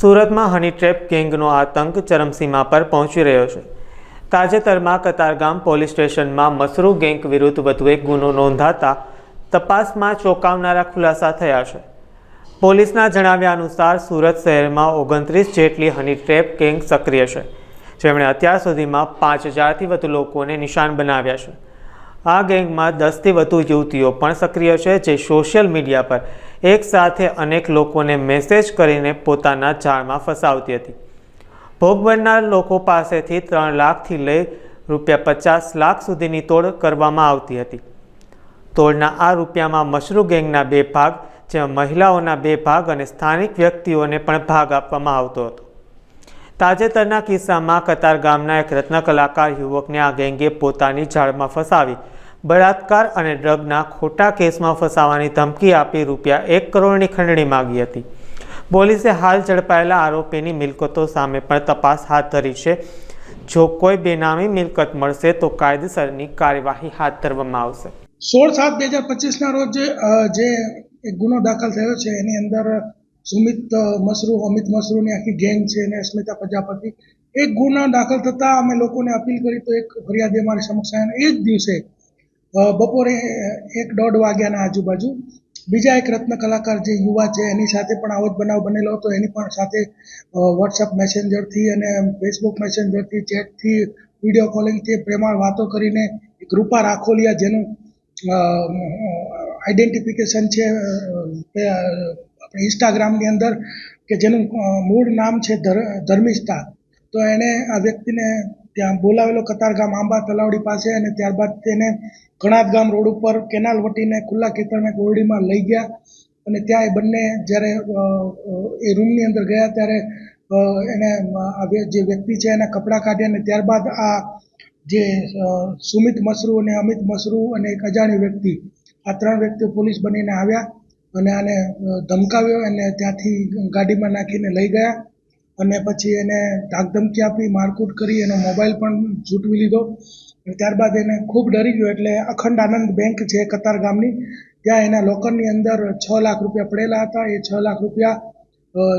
સુરતમાં હની ટ્રેપ ગેંગનો આતંક ચરમસીમા પર પહોંચી રહ્યો છે. તાજેતરમાં કતારગામ પોલીસ સ્ટેશનમાં મસરૂ ગેંગ વિરુદ્ધ વધુ એક ગુનો નોંધાતા તપાસમાં ચોંકાવનારા ખુલાસા થયા છે. પોલીસના જણાવ્યા અનુસાર સુરત શહેરમાં ઓગણત્રીસ જેટલી હની ટ્રેપ ગેંગ સક્રિય છે. જેમણે અત્યાર સુધીમાં પાંચ હજારથી વધુ લોકોને નિશાન બનાવ્યા છે. આ ગેંગમાં દસથી વધુ યુવતીઓ પણ સક્રિય છે, જે સોશિયલ મીડિયા પર એક સાથે અનેક લોકોને મેસેજ કરીને પોતાના જાળમાં ફસાવતી હતી. ભોગ બનનાર લોકો પાસેથી ત્રણ લાખથી લઈ રૂપિયા પચાસ લાખ સુધીની તોડ કરવામાં આવતી હતી. તોડના આ રૂપિયામાં મશરૂ ગેંગના બે ભાગ, જેમાં મહિલાઓના બે ભાગ અને સ્થાનિક વ્યક્તિઓને પણ ભાગ આપવામાં આવતો હતો. તાજેતરના કિસ્સામાં કતાર ગામના એક રત્ન કલાકાર યુવકને આ ગેંગે પોતાની જાળમાં ફસાવી. બળાત્કાર અને ડ્રગના ખોટા કેસમાં ફસાવાની ધમકી આપી રૂપિયા એક કરોડની ખંડણી માગી હતી. પોલીસે હાલ ઝડપાયેલા આરોપીની મિલકતો સામે પણ તપાસ હાથ ધરી છે. જો કોઈ બેનામી મિલકત મળશે તો કાયદેસરની કાર્યવાહી હાથ ધરવામાં આવશે. સોળ સાત બે હજાર પચીસના રોજ જે એક ગુનો દાખલ થયો છે, એની અંદર સુમિત મસરૂ, અમિત મસરૂની આખી ગેંગ છે અને અસ્મિતા પ્રજાપતિ એક ગુના દાખલ થતાં અમે લોકોને અપીલ કરી તો એક ફરિયાદી અમારી સમક્ષ આવ્યા એ જ દિવસે બપોરે એક દોઢ વાગ્યાના આજુબાજુ, બીજા એક રત્ન કલાકાર જે યુવા છે એની સાથે પણ આવો જ બનાવ બનેલો હતો, એની પણ સાથે વોટ્સઅપ મેસેન્જરથી અને ફેસબુક મેસેન્જરથી ચેટથી વીડિયો કોલિંગથી પ્રેમાળ વાતો કરીને એક રૂપા રાખોલિયા જેનું આઈડેન્ટિફિકેશન છે આપણે ઇન્સ્ટાગ્રામની અંદર કે જેનું મૂળ નામ છે ધર્મિષ્ઠા. તો એણે આ વ્યક્તિને ત્યાં બોલાવેલો કતારગામ આંબા તલાવડી પાસે અને ત્યારબાદ તેને ઘણાદ ગામ રોડ ઉપર કેનાલ વટીને ખુલ્લા ખેતરમાં એક ઓરડીમાં લઈ ગયા. અને ત્યાં એ બંને જ્યારે એ રૂમની અંદર ગયા ત્યારે એને જે વ્યક્તિ છે એના કપડાં કાઢ્યા અને ત્યારબાદ આ જે સુમિત મસરૂ અને અમિત મસરૂ અને એક અજાણી વ્યક્તિ, આ ત્રણ વ્યક્તિઓ પોલીસ બનીને આવ્યા. અને આને ધમકાવ્યો અને ત્યાંથી ગાડીમાં નાખીને લઈ ગયા. અને પછી એને ધાકધમકી આપી, મારકૂટ કરી, એનો મોબાઈલ પણ ઝૂંટવી લીધો. ત્યારબાદ એને ખૂબ ડરી ગયો એટલે અખંડ આનંદ બેંક છે કતાર ગામની, ત્યાં એના લોકરની અંદર છ લાખ રૂપિયા પડેલા હતા. એ છ લાખ રૂપિયા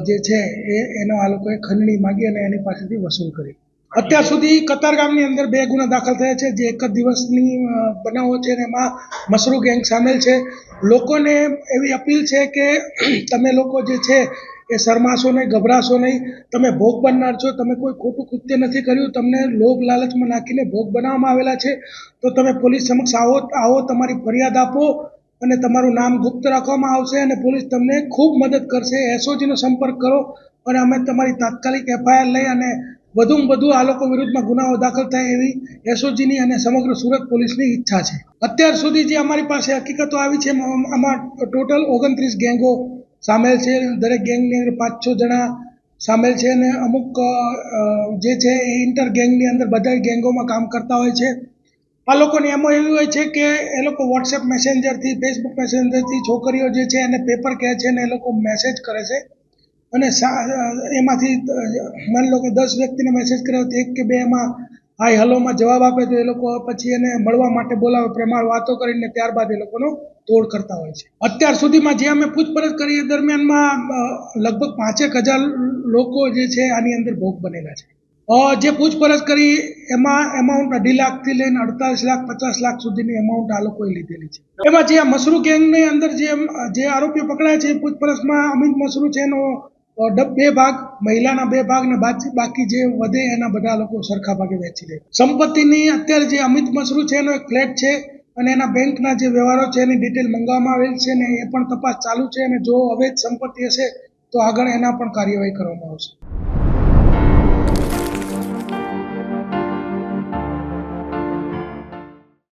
જે છે એ એનો આ લોકોએ ખંડણી માગી અને એની પાસેથી વસૂલ કરી. અત્યાર સુધી કતારગામની અંદર બે ગુના દાખલ થયા છે, જે એક જ દિવસની બનાવો છે અને એમાં મસરૂ ગેંગ સામેલ છે. લોકોને એવી અપીલ છે કે તમે લોકો જે છે એ શરમાશો નહીં, ગભરાશો નહીં. તમે ભોગ બનનાર છો, તમે કોઈ ખોટું કૃત્ય નથી કર્યું, તમને લોભ લાલચમાં નાખીને ભોગ બનાવવામાં આવેલા છે. તો તમે પોલીસ સમક્ષ આવો આવો, તમારી ફરિયાદ આપો અને તમારું નામ ગુપ્ત રાખવામાં આવશે અને પોલીસ તમને ખૂબ મદદ કરશે. એસઓજીનો સંપર્ક કરો અને અમે તમારી તાત્કાલિક એફઆઈઆર લઈ અને વધુમાં વધુ આ લોકો વિરુદ્ધમાં ગુનાઓ દાખલ થાય એવી એસઓજીની અને સમગ્ર સુરત પોલીસની ઈચ્છા છે. અત્યાર સુધી જે અમારી પાસે હકીકતો આવી છે આમાં ટોટલ ઓગણત્રીસ ગેંગો સામેલ છે. દરેક ગેંગની અંદર પાંચ છ જણા સામેલ છે અને અમુક જે છે એ ઇન્ટર ગેંગની અંદર બધા ગેંગોમાં કામ કરતા હોય છે. આ લોકોની એમાં એવી હોય છે કે એ લોકો વોટ્સએપ મેસેન્જરથી, ફેસબુક મેસેન્જરથી છોકરીઓ જે છે એને પેપર કહે છે ને એ લોકો મેસેજ કરે છે. અને એમાંથી માની લો કે દસ વ્યક્તિને મેસેજ કર્યો તો એક કે બે એમાં હાય હલોમાં જવાબ આપે તો એ લોકો પછી એને મળવા માટે બોલાવે. પ્રેમાળ વાતો કરીને ત્યારબાદ એ લોકોનો તોડ કરતા હોય છે. અત્યાર સુધીમાં જે અમે પૂછપરછ કરી એ દરમિયાનમાં લગભગ પાંચેક હજાર લોકો જે છે આની અંદર ભોગ બનેલા છે. જે પૂછપરછ કરી એમાં એમાઉન્ટ અઢી લાખથી લઈને અડતાલીસ લાખ, પચાસ લાખ સુધીની એમાઉન્ટ આ લોકોએ લીધેલી છે. એમાં જે આ મસરૂ ગેંગની અંદર જે જે આરોપીઓ પકડાય છે પૂછપરછમાં અમિત મસરૂ છે એનો બે ભાગ, મહિલાના બે ભાગ ને બાકી જે વધે એના બધા લોકો સરખા ભાગે વેચી દે. સંપત્તિની અત્યારે જે અમિત મસરૂ છે, એનો એક ફ્લેટ છે અને એના બેંકના જે વ્યવહારો છે, એની ડિટેલ મંગાવવામાં આવેલ છે ને એ પણ તપાસ ચાલુ છે અને જો અવૈધ સંપત્તિ હશે તો આગળ એના પણ કાર્યવાહી કરવામાં આવશે.